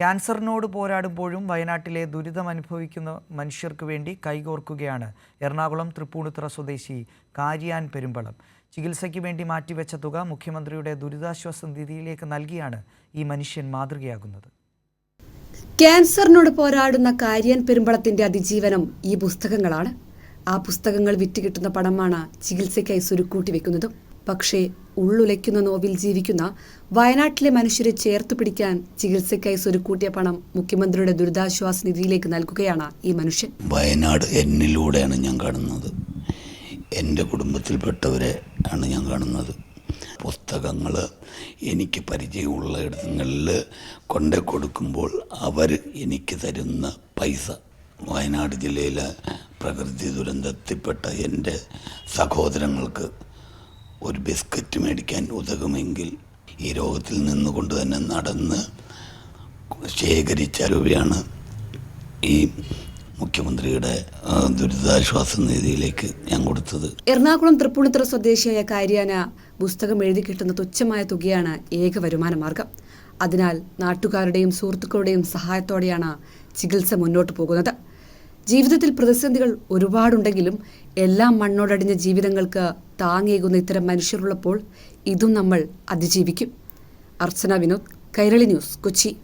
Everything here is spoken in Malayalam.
ക്യാൻസറിനോട് പോരാടുമ്പോഴും വയനാട്ടിലെ ദുരിതം അനുഭവിക്കുന്ന മനുഷ്യർക്ക് വേണ്ടി കൈകോർക്കുകയാണ് എറണാകുളം തൃപ്പൂണിത്തുറ സ്വദേശി കാരിയാൻ പെരുമ്പളം. ചികിത്സയ്ക്ക് വേണ്ടി മാറ്റിവെച്ച തുക മുഖ്യമന്ത്രിയുടെ ദുരിതാശ്വാസ നിധിയിലേക്ക് നൽകിയാണ് ഈ മനുഷ്യൻ മാതൃകയാകുന്നത്. ക്യാൻസറിനോട് പോരാടുന്ന കാര്യൻ പെരുമ്പളത്തിന്റെ അതിജീവനം ഈ പുസ്തകങ്ങളാണ്. ആ പുസ്തകങ്ങൾ വിറ്റുകിട്ടുന്ന പണമാണ് ചികിത്സയ്ക്കായി സുരുക്കൂട്ടി വെക്കുന്നതും. പക്ഷേ ഉള്ളുലയ്ക്കുന്ന നോവിൽ ജീവിക്കുന്ന വയനാട്ടിലെ മനുഷ്യരെ ചേർത്തു പിടിക്കാൻ ചികിത്സയ്ക്കായി സ്വരുക്കൂട്ടിയ പണം മുഖ്യമന്ത്രിയുടെ ദുരിതാശ്വാസ നിധിയിലേക്ക് നൽകുകയാണ് ഈ മനുഷ്യൻ. വയനാട് എന്നിലൂടെയാണ് ഞാൻ കാണുന്നത്. എന്റെ കുടുംബത്തിൽപ്പെട്ടവരെ ആണ് ഞാൻ കാണുന്നത്. പുസ്തകങ്ങൾ എനിക്ക് പരിചയമുള്ള ഇടങ്ങളിൽ കൊണ്ടു കൊടുക്കുമ്പോൾ അവർ എനിക്ക് തരുന്ന പൈസ. വയനാട് ജില്ലയിലെ പ്രകൃതി ദുരന്തത്തിൽപ്പെട്ട എന്റെ സഹോദരങ്ങൾക്ക് ഒരു ബിസ്ക്കറ്റ് മേടിക്കാൻ ഉതകുമെങ്കിൽ ഈ രോഗത്തിൽ നിന്നുകൊണ്ട് തന്നെ നടന്ന് ശേഖരിച്ച രൂപയാണ് ഈ മുഖ്യമന്ത്രിയുടെ ദുരിതാശ്വാസ നിധിയിലേക്ക് ഞാൻ കൊടുത്തത്. എറണാകുളം തൃപ്പൂണിത്തുറ സ്വദേശിയായ കാര്യാന പുസ്തകം എഴുതി കിട്ടുന്ന തുച്ഛമായ തുകയാണ് ഏക വരുമാന മാർഗം. അതിനാൽ നാട്ടുകാരുടെയും സുഹൃത്തുക്കളുടെയും സഹായത്തോടെയാണ് ചികിത്സ മുന്നോട്ട് പോകുന്നത്. ജീവിതത്തിൽ പ്രതിസന്ധികൾ ഒരുപാടുണ്ടെങ്കിലും എല്ലാം മണ്ണോടടിഞ്ഞ ജീവിതങ്ങൾക്ക് താങ്ങേകുന്ന ഇത്തരം മനുഷ്യരുള്ളപ്പോൾ ഇതും നമ്മൾ അതിജീവിക്കും. അർച്ചന വിനോദ് കൈരളി ന്യൂസ് കൊച്ചി.